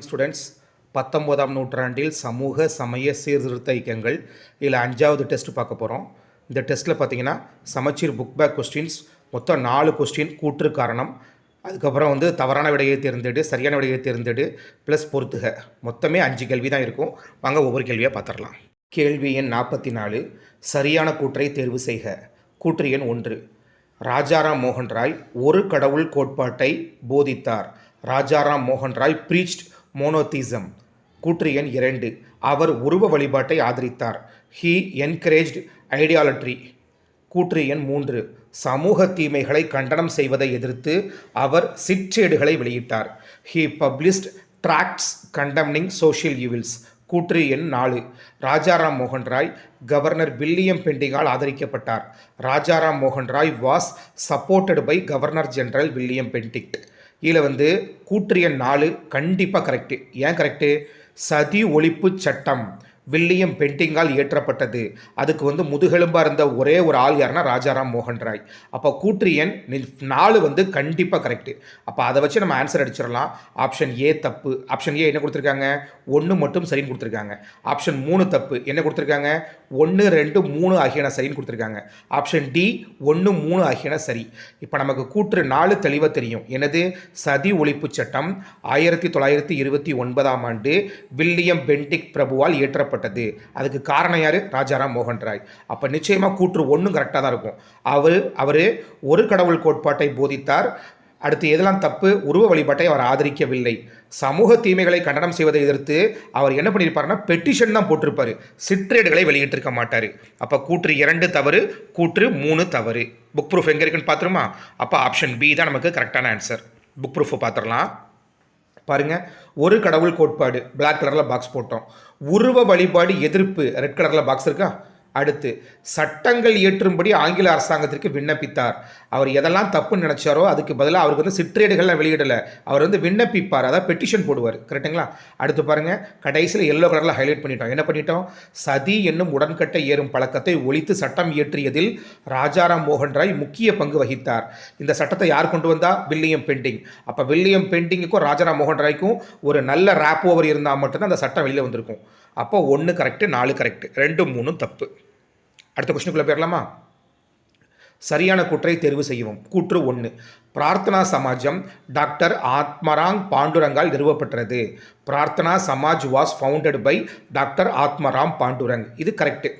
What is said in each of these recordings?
Students பத்தொம்போதாம் நூற்றாண்டில் சமூக சமய சீர்திருத்த இயக்கங்கள். இதில் அஞ்சாவது டெஸ்ட் பார்க்க போகிறோம் இந்த டெஸ்ட்டில் பார்த்தீங்கன்னா சமச்சீர் புக் பேக் கொஸ்டின்ஸ் மொத்தம் நாலு கொஸ்டின் கூற்று காரணம். அதுக்கப்புறம் வந்து தவறான விடையை தேர்ந்தெடு சரியான விடையை தேர்ந்தெடு ப்ளஸ் பொறுத்துக. மொத்தமே அஞ்சு கேள்வி தான் இருக்கும். வாங்க ஒவ்வொரு கேள்வியாக பார்த்துடலாம். கேள்வி எண் நாற்பத்தி நாலு சரியான கூற்றை தேர்வு செய்க. கூற்று எண் ஒன்று. ராஜாராம் மோகன் ராய் ஒரு கடவுள் கோட்பாட்டை போதித்தார். ராஜாராம் மோகன் ராய் ப்ரீச்ட் மோனோதிசம். கூற்று எண் இரண்டு. அவர் உருவ வழிபாட்டை ஆதரித்தார். ஹீ என்கரேஜ்ட் ஐடியாலட்ரி கூற்று எண் மூன்று. சமூக தீமைகளை கண்டனம் செய்வதை எதிர்த்து அவர் சிற்றேடுகளை வெளியிட்டார். He published tracts condemning social evils கூற்று எண் நாலு. ராஜாராம் மோகன் ராய் கவர்னர் வில்லியம் பெண்டிங்கால் ஆதரிக்கப்பட்டார். ராஜாராம் மோகன் Roy was supported by governor general William Bentinck. இதில் வந்து கூற்றிய நாலு கண்டிப்பாக கரெக்டு ஏன் கரெக்டு சதி ஒழிப்பு சட்டம். வில்லியம் பெண்டிங்கால் இயற்றப்பட்டது. அதுக்கு வந்து முதுகெலும்பாக இருந்த ஒரே ஒரு ஆள் யாருன்னா ராஜாராம் மோகன் ராய். அப்போ கூற்றியன் நாலு வந்து கண்டிப்பாக கரெக்டு அப்போ அதை வச்சு நம்ம ஆன்சர் அடிச்சிடலாம். ஆப்ஷன் ஏ தப்பு. ஆப்ஷன் ஏ என்ன கொடுத்துருக்காங்க? ஒன்று மட்டும் சரின்னு கொடுத்துருக்காங்க. ஆப்ஷன் மூணு தப்பு. என்ன கொடுத்துருக்காங்க? ஒன்று ரெண்டு மூணு ஆகியன சரின்னு கொடுத்துருக்காங்க. ஆப்ஷன் டி ஒன்று மூணு ஆகியன சரி. இப்போ நமக்கு கூற்று நாலு தெளிவாக தெரியும். எனது சதி ஒழிப்பு சட்டம் ஆயிரத்தி தொள்ளாயிரத்தி இருபத்தி ஒன்பதாம் ஆண்டு வில்லியம் பென்டிக் பிரபுவால் இயற்றப்பட்டது. அதுக்கு காரணம் யார்? ராஜாராம் மோகன் ராய் அப்போ நிச்சயமாக கூற்று ஒன்றும் கரெக்டாக தான் இருக்கும். அவர் அவர் ஒரு கடவுள் கோட்பாட்டை போதித்தார். அடுத்து எதெல்லாம் தப்பு உருவ வழிபாட்டை அவர் ஆதரிக்கவில்லை. சமூக தீமைகளை கண்டனம் செய்வதை எதிர்த்து அவர் என்ன பண்ணியிருப்பாருன்னா பெட்டிஷன் தான் போட்டிருப்பார். சிற்றேடுகளை வெளியிட்டிருக்க மாட்டார். அப்போ கூற்று இரண்டு தவறு கூற்று மூணு தவறு. புக் ப்ரூஃப் எங்கே இருக்குன்னு பார்த்துருமா? அப்போ ஆப்ஷன் பி தான் நமக்கு கரெக்டான ஆன்சர் புக் ப்ரூஃபை பார்த்துடலாம். பாருங்க ஒரு கடவுள் கோட்பாடு பிளாக் கலரில் பாக்ஸ் போட்டோம். உருவ வழிபாடு எதிர்ப்பு ரெட் கலரில் பாக்ஸ் இருக்கா? அடுத்து சட்டங்கள் இயற்றும்படி ஆங்கில அரசாங்கத்திற்கு விண்ணப்பித்தார். அவர் எதெல்லாம் தப்புன்னு நினைச்சாரோ அதுக்கு பதிலாக அவருக்கு வந்து சிற்றேடுகள்லாம் வெளியிடலை. அவர் வந்து விண்ணப்பிப்பார். அதாவது பெட்டிஷன் போடுவார். கரெக்ட்டுங்களா அடுத்து பாருங்கள் கடைசியில் எல்லோ கலரில் ஹைலைட் பண்ணிட்டோம். என்ன பண்ணிட்டோம்? சதி என்னும் உடன்கட்டை ஏறும் பழக்கத்தை ஒழித்து சட்டம் இயற்றியதில் ராஜாராம் மோகன் ராய் முக்கிய பங்கு வகித்தார். இந்த சட்டத்தை யார் கொண்டு வந்தா? William Bentinck. அப்போ வில்லியம் பெண்டிங்குக்கும் ராஜாராம் மோகன் ராய்க்கும் ஒரு நல்ல ரேப் ஓவர் இருந்தால் மட்டும்தான் அந்த சட்டம் வெளியில் வந்திருக்கும். அப்போ ஒன்று கரெக்டு நாலு கரெக்டு ரெண்டு மூணும் தப்பு. அடுத்த கொஸ்டினுக்குள்ளே போயிடலாமா சரியான கூற்றை தேர்வு செய்யவும் கூற்று ஒன்று பிரார்த்தனா சமாஜம் டாக்டர் ஆத்மராங் பாண்டுரங்கால் நிறுவப்பட்டது. Prarthana Samaj was founded by doctor Atmaram Pandurang. இது கரெக்டு.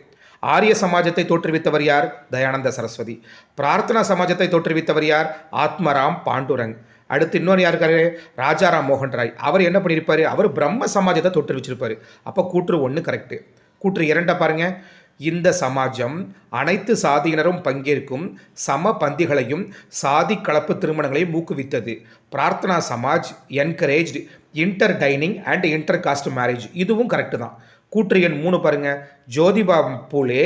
ஆரிய சமாஜத்தை தோற்றுவித்தவர் யார்? தயானந்த சரஸ்வதி. பிரார்த்தனா சமாஜத்தை தோற்றுவித்தவர் யார்? ஆத்மராம் பாண்டுரங். அடுத்து இன்னொரு யார் இருக்காரு? ராஜாராம் மோகன் ராய். அவர் என்ன பண்ணியிருப்பார்? அவர் பிரம்ம சமாஜத்தை தோற்றுவிச்சிருப்பார். அப்போ கூற்று ஒன்று கரெக்டு. கூற்று இரண்டை பாருங்கள் இந்த சமாஜம் அனைத்து சாதியினரும் பங்கேற்கும் சம பந்திகளையும் சாதி கலப்பு திருமணங்களையும் ஊக்குவித்தது. Prarthana Samaj encouraged inter dining and inter caste marriage இதுவும் கரெக்டு தான். கூற்று எண் மூணு பாருங்க. ஜோதிபா பூலே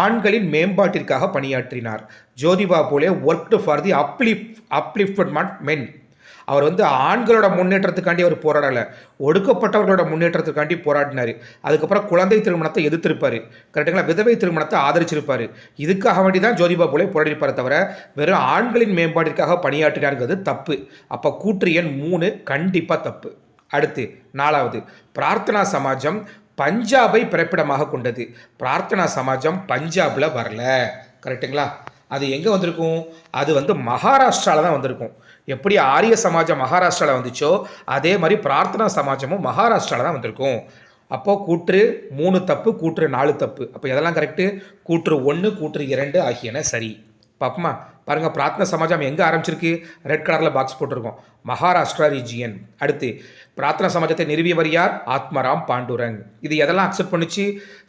ஆண்களின் மேம்பாட்டிற்காக பணியாற்றினார். Jyotiba Phule worked for the uplift upliftment men அவர் வந்து ஆண்களோட முன்னேற்றத்துக்காண்டி அவர் போராடலை. ஒடுக்கப்பட்டவர்களோட முன்னேற்றத்துக்காண்டி போராடினார். அதுக்கப்புறம் குழந்தை திருமணத்தை எதிர்த்திருப்பார். கரெக்டுங்களா விதவை திருமணத்தை ஆதரிச்சிருப்பார். இதுக்காக வேண்டி தான் ஜோதிபா போலே போராடிப்பாரே தவிர வெறும் ஆண்களின் மேம்பாட்டிற்காக பணியாற்றினாருங்கிறது தப்பு. அப்போ கூற்று எண் மூணு கண்டிப்பாக தப்பு. அடுத்து நாலாவது. பிரார்த்தனா சமாஜம் பஞ்சாபை பிறப்பிடமாக கொண்டது. பிரார்த்தனா சமாஜம் பஞ்சாபில் வரல. கரெக்ட்டுங்களா? அது எங்கே வந்திருக்கும்? அது வந்து மகாராஷ்டிராவில் தான் வந்திருக்கும். எப்படி ஆரிய சமாஜம் மகாராஷ்டிராவில் வந்துச்சோ அதே மாதிரி பிரார்த்தனா சமாஜமும் மகாராஷ்டிராவில் தான் வந்திருக்கும். அப்போது கூற்று மூணு தப்பு கூற்று நாலு தப்பு. அப்போ எதெல்லாம் கரெக்டு கூற்று ஒன்று கூற்று இரண்டு ஆகியன சரி. பார்ப்போமா பாருங்கள் பிரார்த்தனா சமாஜம் எங்கே ஆரம்பிச்சிருக்கு? ரெட் கலரில் பாக்ஸ் போட்டிருக்கோம். மகாராஷ்டிரா ரீஜியன் அடுத்து பிரார்த்தனா சமாஜத்தை நிறுவியவர் யார்? ஆத்மராம் பாண்டுரங். இது எதெல்லாம் அக்செப்ட் பண்ணுச்சு?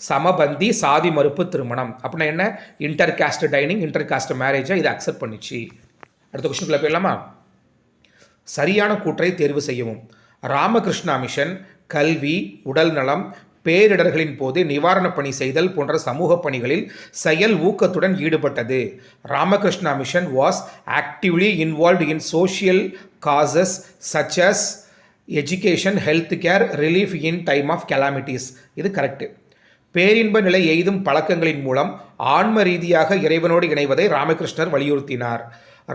சமபந்தி சாதி மறுப்பு திருமணம். அப்படின்னா என்ன? Inter caste dining inter caste மேரேஜை இதை அக்செப்ட் பண்ணிச்சு. அடுத்த கொஸ்டினுக்குள்ள போயிடலாமா? சரியான கூற்றை தேர்வு செய்யவும். ராமகிருஷ்ணா மிஷன் கல்வி உடல்நலம் பேரிடர்களின் போது நிவாரணப் பணி செய்தல் போன்ற சமூக பணிகளில் செயல் ஊக்கத்துடன் ஈடுபட்டது. Ramakrishna Mission was actively involved in social causes such as education health care relief in time of calamities இது கரெக்டு பேரின்ப நிலை எய்தும் பழக்கங்களின் மூலம் ஆன்ம ரீதியாக இறைவனோடு இணைவதை ராமகிருஷ்ணர் வலியுறுத்தினார்.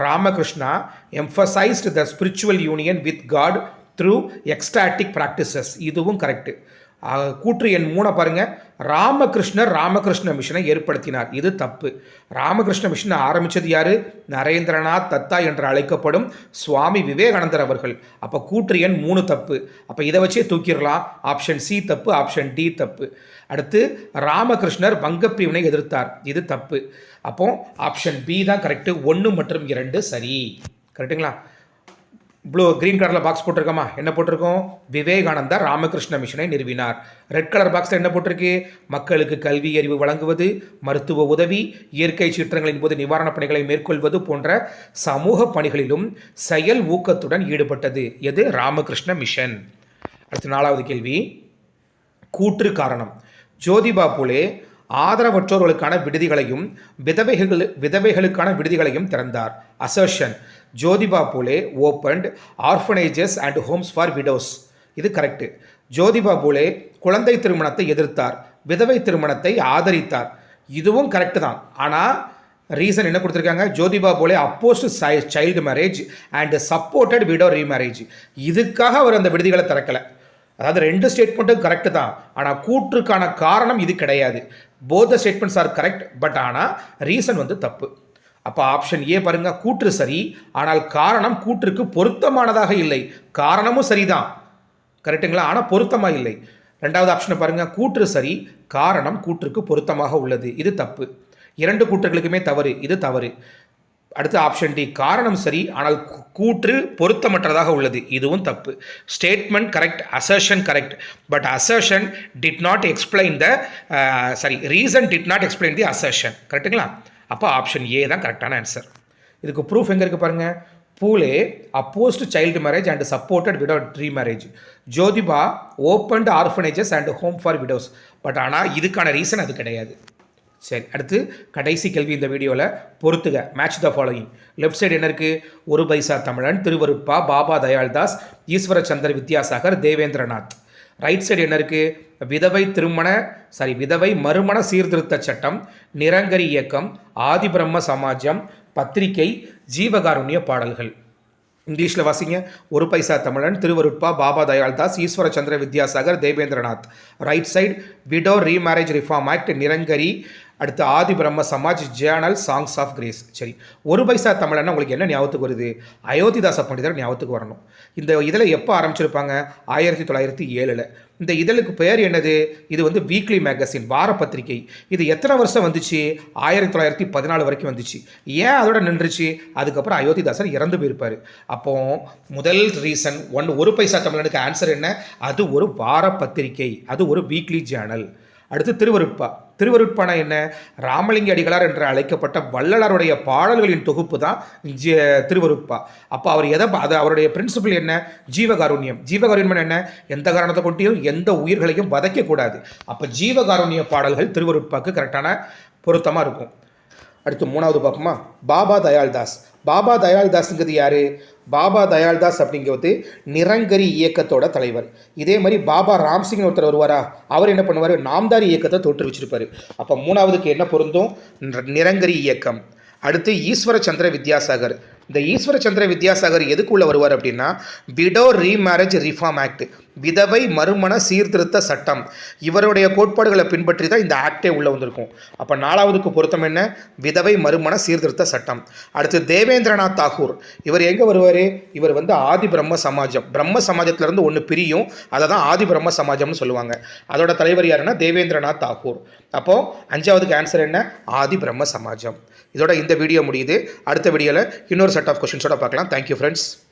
Ramakrishna emphasised the spiritual union with God through ecstatic practices இதுவும் கரெக்டு கூற்று எண் மூணை பாருங்கள் ராமகிருஷ்ணர் ராமகிருஷ்ண மிஷனை ஏற்படுத்தினார். இது தப்பு. ராமகிருஷ்ண மிஷனை ஆரம்பித்தது யார்? நரேந்திரநாத் தத்தா என்று அழைக்கப்படும் சுவாமி விவேகானந்தர் அவர்கள். அப்போ கூற்று எண் மூணு தப்பு. அப்போ இதை வச்சே தூக்கிடலாம். ஆப்ஷன் சி தப்பு ஆப்ஷன் டி தப்பு. அடுத்து ராமகிருஷ்ணர் வங்கப்பிரிவினை எதிர்த்தார். இது தப்பு. அப்போ ஆப்ஷன் பி தான் கரெக்டு ஒன்று மற்றும் இரண்டு சரி. கரெக்டுங்களா ப்ளூ க்ரீன் கலரில் பாக்ஸ் போட்டிருக்கோமா? என்ன போட்டிருக்கோம்? விவேகானந்தா ராமகிருஷ்ண மிஷனை நிறுவினார். ரெட் கலர் பாக்ஸில் என்ன போட்டிருக்கு? மக்களுக்கு கல்வி அறிவு வழங்குவது மருத்துவ உதவி இயற்கை சீற்றங்களின் போது நிவாரணப் பணிகளை மேற்கொள்வது போன்ற சமூக பணிகளிலும் செயல் ஊக்கத்துடன் ஈடுபட்டது. எது? ராமகிருஷ்ண மிஷன் அடுத்து நாலாவது கேள்வி. கூற்று காரணம். ஜோதிபா புலே ஆதரவற்றோர்களுக்கான விடுதிகளையும் விதவைகள் விதவைகளுக்கான விடுதிகளையும் திறந்தார். Assertion Jyotiba Phule opened orphanages and homes for widows. இது கரெக்டு ஜோதிபா புலே குழந்தை திருமணத்தை எதிர்த்தார். விதவை திருமணத்தை ஆதரித்தார். இதுவும் கரெக்டு தான். ஆனால் ரீசன் என்ன கொடுத்துருக்காங்க? Jyotiba Phule opposed child marriage and supported widow remarriage. இதுக்காக அவர் அந்த விடுதிகளை திறக்கலை. அதாவது ரெண்டு ஸ்டேட்மெண்ட்டும் கரெக்டு தான். ஆனால் கூற்றுக்கான காரணம் இது கிடையாது. Both statements are correct but ஆனால் ரீசன் வந்து தப்பு. அப்போ ஆப்ஷன் ஏ பாருங்க கூற்று சரி ஆனால் காரணம் கூற்றுக்கு பொருத்தமானதாக இல்லை. காரணமும் சரிதான். கரெக்டுங்களா ஆனால் பொருத்தமாக இல்லை. ரெண்டாவது ஆப்ஷனை பாருங்க கூற்று சரி காரணம் கூற்றுக்கு பொருத்தமாக உள்ளது. இது தப்பு. இரண்டு கூற்றுகளுக்குமே தவறு. இது தவறு. அடுத்து ஆப்ஷன் டி காரணம் சரி ஆனால் கூற்று பொருத்தமற்றதாக உள்ளது. இதுவும் தப்பு. Statement correct assertion correct but assertion did not explain the sorry reason did not explain the assertion கரெக்ட்டுங்களா அப்போ ஆப்ஷன் ஏ தான் கரெக்டான ஆன்சர் இதுக்கு ப்ரூஃப் எங்கே இருக்குது பாருங்கள் Phule opposed child marriage and supported widow remarriage Jyotiba opened orphanages and home for widows but ஆனால் இதுக்கான ரீசன் அது கிடையாது. சரி அடுத்து கடைசி கேள்வி இந்த வீடியோவில் பொறுத்துக. Match the following left side என்ன இருக்குது ஒரு பைசா தமிழன் திருவருப்பா பாபா தயாள்தாஸ் ஈஸ்வரச்சந்தர் வித்யாசாகர் தேவேந்திரநாத். ரைட் சைடு என்ன இருக்குது விதவை திருமண சாரி விதவை மறுமண சீர்திருத்த சட்டம் நிரங்கரி இயக்கம் ஆதிபிரம்ம சமாஜம் பத்திரிகை ஜீவகாருண்ய பாடல்கள். இங்கிலீஷில் வாசிங்க. Oru Paisa Tamilan Thiruvarutpa Baba Dayaldas Ishwarchandra Vidyasagar Debendranath. Right side widow remarriage reform act Nirankari அடுத்து Adi Brahmo Samaj journal songs of grace சரி ஒரு பைசா தமிழன்னா உங்களுக்கு என்ன ஞாபகத்துக்கு வருது? அயோத்திதாச பண்டிதர் ஞாபகத்துக்கு வரணும். இந்த இதில் எப்போ ஆரம்பிச்சிருப்பாங்க? ஆயிரத்தி தொள்ளாயிரத்தி ஏழில். இந்த இதழுக்கு பெயர் என்னது? இது வந்து வீக்லி மேகசின் வார பத்திரிகை இது எத்தனை வருஷம் வந்துச்சு? ஆயிரத்தி தொள்ளாயிரத்தி பதினாலு வரைக்கும் வந்துச்சு. ஏன் அதோட நின்றுச்சு? அதுக்கப்புறம் அயோத்திதாசர் இறந்து போயிருப்பார். அப்போ முதல் ரீசன் ஒன் ஒரு பைசா தமிழனுக்கு ஆன்சர் என்ன? அது ஒரு வார பத்திரிகை அது ஒரு வீக்லி ஜேர்னல் அடுத்து திருவருட்பா. திருவருட்பான என்ன? ராமலிங்க அடிகளார் என்று அழைக்கப்பட்ட வள்ளலாருடைய பாடல்களின் தொகுப்பு தான் ஜி- திருவருட்பா. அப்போ அவர் எதை அது அவருடைய பிரின்சிபல் என்ன? ஜீவகாருண்யம். ஜீவகாருண்யம் என்ன? எந்த காரணத்தை கொண்டியும் எந்த உயிர்களையும் வதைக்கக்கூடாது அப்போ ஜீவகாருண்ய பாடல்கள் திருவருட்பாக்கு கரெக்டான பொருத்தமாக இருக்கும். அடுத்து மூணாவது பார்ப்போமா? பாபா தயாள்தாஸ். பாபா தயாள்தாஸுங்கிறது யார்? பாபா தயாள்தாஸ் அப்படிங்கிறது நிரங்கரி இயக்கத்தோட தலைவர். இதே மாதிரி பாபா ராம்சிங் ஒருத்தர் வருவாரா? அவர் என்ன பண்ணுவார்? நாம்தாரி இயக்கத்தை தோற்றுவிச்சிருப்பார். அப்போ மூணாவதுக்கு என்ன பொருந்தும்? நிரங்கரி இயக்கம். அடுத்து ஈஸ்வரச்சந்திர வித்யாசாகர். இந்த ஈஸ்வரச்சந்திர வித்யாசாகர் எதுக்குள்ளே வருவார் அப்படின்னா விடோ ரீமேரேஜ் ரிஃபார்ம் ஆக்ட். விதவை மறுமண சீர்திருத்த சட்டம். இவருடைய கோட்பாடுகளை பின்பற்றி தான் இந்த ஆக்டே உள்ளே வந்திருக்கும். அப்போ நாலாவதுக்கு பொருத்தம் என்ன? விதவை மறுமண சீர்திருத்த சட்டம். அடுத்து தேவேந்திரநாத் தாகூர். இவர் எங்கே வருவார்? இவர் வந்து ஆதி பிரம்ம சமாஜம். பிரம்ம சமாஜத்திலேருந்து ஒன்று பிரியும். அதை தான் ஆதி பிரம்ம சமாஜம்னு சொல்லுவாங்க. அதோட தலைவர் யாருன்னா தேவேந்திரநாத் தாகூர். அப்போது அஞ்சாவதுக்கு ஆன்சர் என்ன? ஆதி பிரம்ம சமாஜம். இதோட இந்த வீடியோ முடியுது. அடுத்த வீடியோவில் இன்னொரு செட் ஆஃப் கொஷின்ஸோட பார்க்கலாம். Thank you friends